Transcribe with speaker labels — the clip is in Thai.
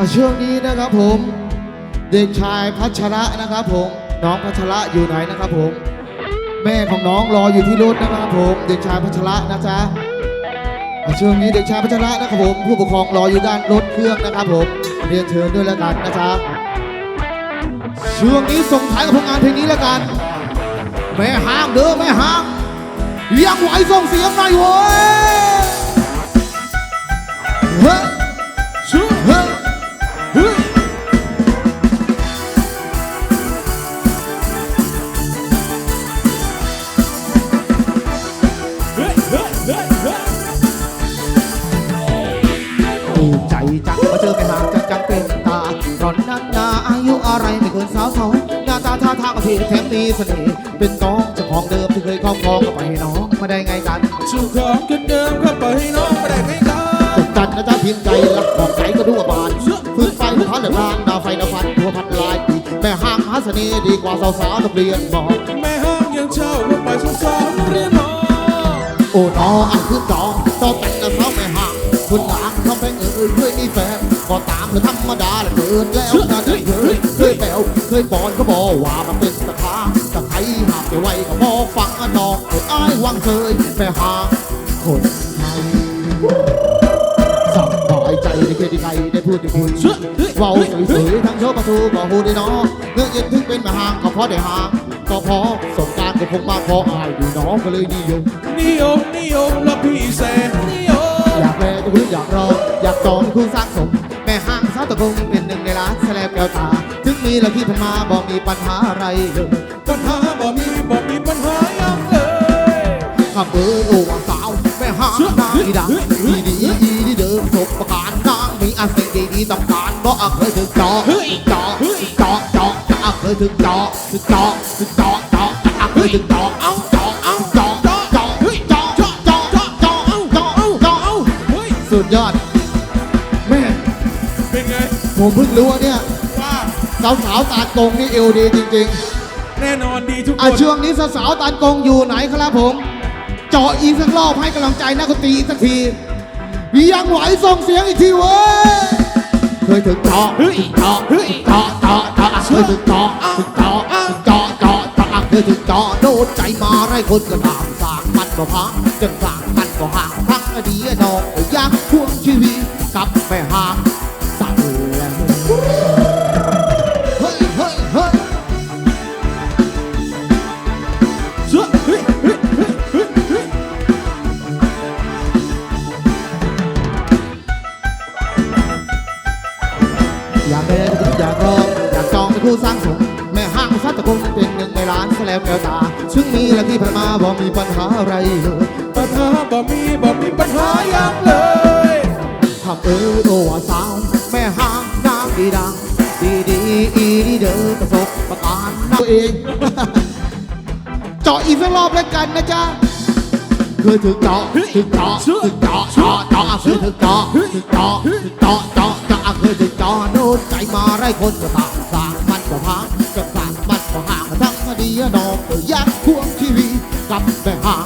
Speaker 1: อะช่วงนี้นะครับผม เด็กชายพัชระนะครับผม น้องพัชระอยู่ไหนนะครับผม แม่ของน้องรออยู่ที่รถนะครับผม เด็กชายพัชระนะจ๊ะอะช่วงนี้เด็กชายพัชระนะครับผม ผู้ปกครองรออยู่ด้านรถเครื่องนะครับผม เรียนเชิญด้วยแล้วกันนะจ๊ะช่วงนี้ส่งท้ายกับผลงานเพลงนี้แล้วกันแม่ห้างเด้อแม่ห้างยังไหวส่งเสียงหน่อยเว้ย สาวสองหน้าตาท่าทางก็ที่แถมมีเสน่ห์เป็นน้องเจ้าของเดิมที่เคยครอบครองก็ไปให้น้องมาได้ไงกัน
Speaker 2: ชูของกันเดิมเข้าไปให้น้องไม่ได้ไม่ได้
Speaker 1: จดจันนะจ๊ะพิมพ์ใจรักบอกใจก็ดูว่าบานฟื้นไฟหัวพันเหลืองทางดาวไฟดาวฟันหัวพันลายปีแม่ห้างมหาเสน่ห์ดีกว่าสาวสาวๆนักเรียนบอก
Speaker 2: แม่ห้างยังเช่าเข้าไปสงสารเรียนน้อง
Speaker 1: โอ้น้องอันคือจองต่อแต่งนะสาวแม่ห้างคุณนางทำแพงเอ่ยเคยมีแฟน ก็ตามเลยธรรมดาแหละเกินแล้วนะเคยเคยแปวเคยบอนก็บอกว่ามันเป็นตะขาตะไครหากไปไว้ก็บอฟังอะน้องเอออ้ายวังเคยแม่หาคนไทยสบายใจในเครดิตใครได้พูดได้คุยเว้าสวยๆทั้งโชว์ประตูบอกหูได้น้องเนื้อเย็นถึงเป็นมาหางก็เพราะได้หางก็พราะสงการก็คงมาพราะอายดูน้องก็เลยนิยม
Speaker 2: นิยมนิยมและพี่แสนนิยม
Speaker 1: อยากแปลตัวพื้นอยากรออยากจองคู่ส ก้วตา ถึงมีละที่ผ่านมาบอกมีปัญหาอะไรเลย
Speaker 2: ปัญหาบ่มีบ่มีปัญหายังเลย
Speaker 1: ขับเบอร์โอวาสาวแม่ห้างนางอีดังดีดีอีดีเดิมสบประการนางมีอาศัยดีดีต้องการเพราะเคยถึงจอจอจอจอจะเคยถึงจอถึงจอถึงจอจอจะเคยถึงจอเอาจอเอาจอจอจอจอจอจอจอจอเอาจอเอาจอเอา
Speaker 2: เฮ้ย
Speaker 1: สุดยอดแม่
Speaker 2: เป็นไง
Speaker 1: ผมเพิ่งรู้ว่าเนี่ย
Speaker 2: ว่า
Speaker 1: สาวสาวๆตาดกงนี่เอวดีจริง
Speaker 2: แน่นอนดีทุก
Speaker 1: ๆ
Speaker 2: ค
Speaker 1: อะ
Speaker 2: น
Speaker 1: ช่วงนี้สาวๆตาดกงอยู่ไหนครับผม เจาะอีกสักรอบให้กำลังใจนักดนตรีอีกสักทียังไหวส่งเสียงอีกทีเว้ยเคยถึงเจาะถึงเจาะถึงเจาะเจาะเจาะเคยถึงเจาะถึงเจาะถึงเจาะเจาะเจาะเคยถึงเจาะโดนใจมาไร้คนก็ตามสร้างมันก็พังจนสร้างมันก็ห่างพังอดีตน้องอยากพ่วงชีวิตกับแม่ห่าง
Speaker 2: อยา
Speaker 1: กจองเป็นคู่สร้างสมแม่ห้างซัดตะกงเป็นหนึ่งในร้านแสลมแก้วตา ซึ่งมีและที่ผ่านมาบอกมีปัญหาอะไรเลย
Speaker 2: ปัญหาบ่มีบ่มีปัญหายังเลย
Speaker 1: ทำเออโตว่าสาวแม่ห้างนางดีดังดีดีอีดีเดอประสบประการตัวเองเจาะอีกสักรอบแล้วกันนะจ๊ะเคยถึงเจาะถึงเจาะถึงเจาะเจาะเจาะเคยถึงเจาะถึงเจาะถึงเจาะเจาะเจาะเคยถึงเจาะโน้ตใจมาไร้คนก็ต่างสร้างมันก็พัง ยนอกอยากควงทีวีกลับไปหา